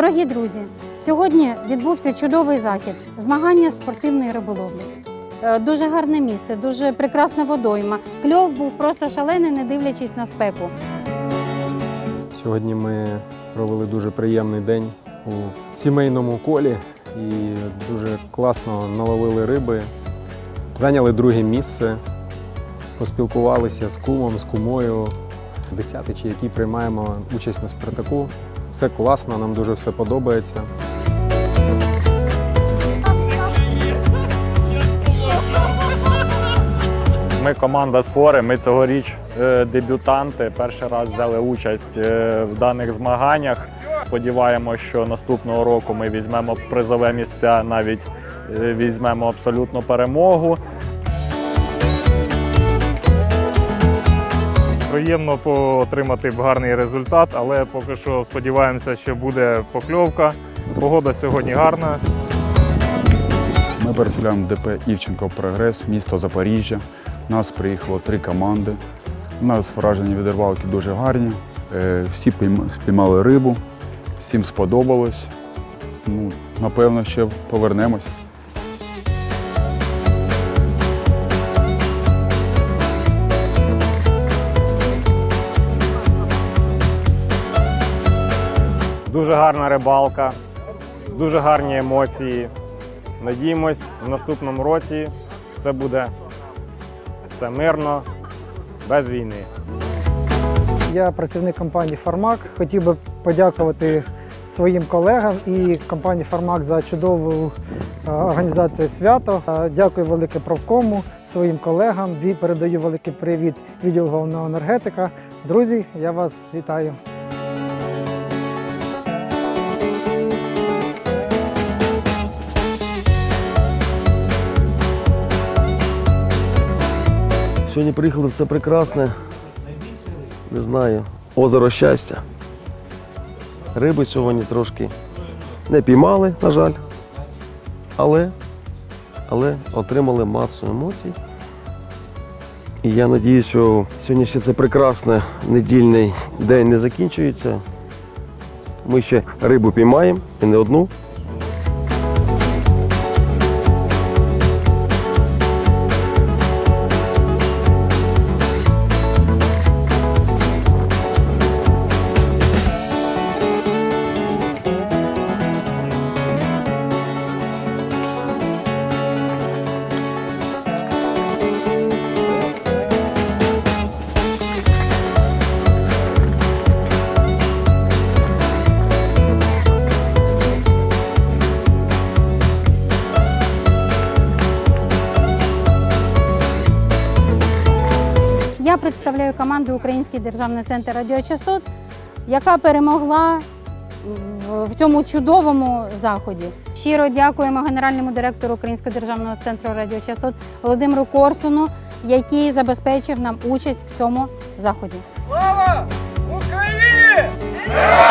Дорогі друзі, сьогодні відбувся чудовий захід змагання спортивної риболовлі. Е, Дуже гарне місце, дуже прекрасна водойма. Кльов був просто шалений, не дивлячись на спеку. Сьогодні ми провели дуже приємний день у сімейному колі і дуже класно наловили риби, зайняли друге місце, поспілкувалися з кумом, з кумою, десятичі, які приймаємо участь на Спартаку. Все класно, нам дуже все подобається. Ми команда Сфори. Ми цьогоріч е, дебютанти. Перший раз взяли участь е, в даних змаганнях. Сподіваємося, що наступного року ми візьмемо призове місця, навіть е, візьмемо абсолютну перемогу. Приємно отримати гарний результат, але поки що сподіваємося, що буде покльовка. Погода сьогодні гарна. Ми представляємо ДП Івченко Прогрес, місто Запоріжжя. Нас приїхало три команди. У нас вражені від рибалки дуже гарні. Е, Всі спіймали рибу, всім сподобалось. Ну, напевно, ще повернемось. Дуже гарна рибалка, дуже гарні емоції. Надіємось, в наступному році це буде все мирно, без війни. Я працівник компанії Фармак. Хотів би подякувати своїм колегам і компанії Фармак за чудову е, організацію свято. Е, Дякую велике правкому, своїм колегам. Передаю великий привіт відділу головного енергетика. Друзі, я вас вітаю. Сьогодні приїхали все прекрасне. Не знаю. Озеро щастя. Риби сьогодні трошки не піймали, на жаль. Але, але отримали масу емоцій. І я надію, що сьогодні ще це прекрасний недільний день не закінчується. Ми ще рибу піймаємо і не одну. Я представляю команду Український державний центр радіочастот, яка перемогла в- цьому чудовому заході. Щиро дякуємо генеральному директору Українського державного центру радіочастот Володимиру Корсуну, який забезпечив нам участь в цьому заході. Слава Україні! Слава!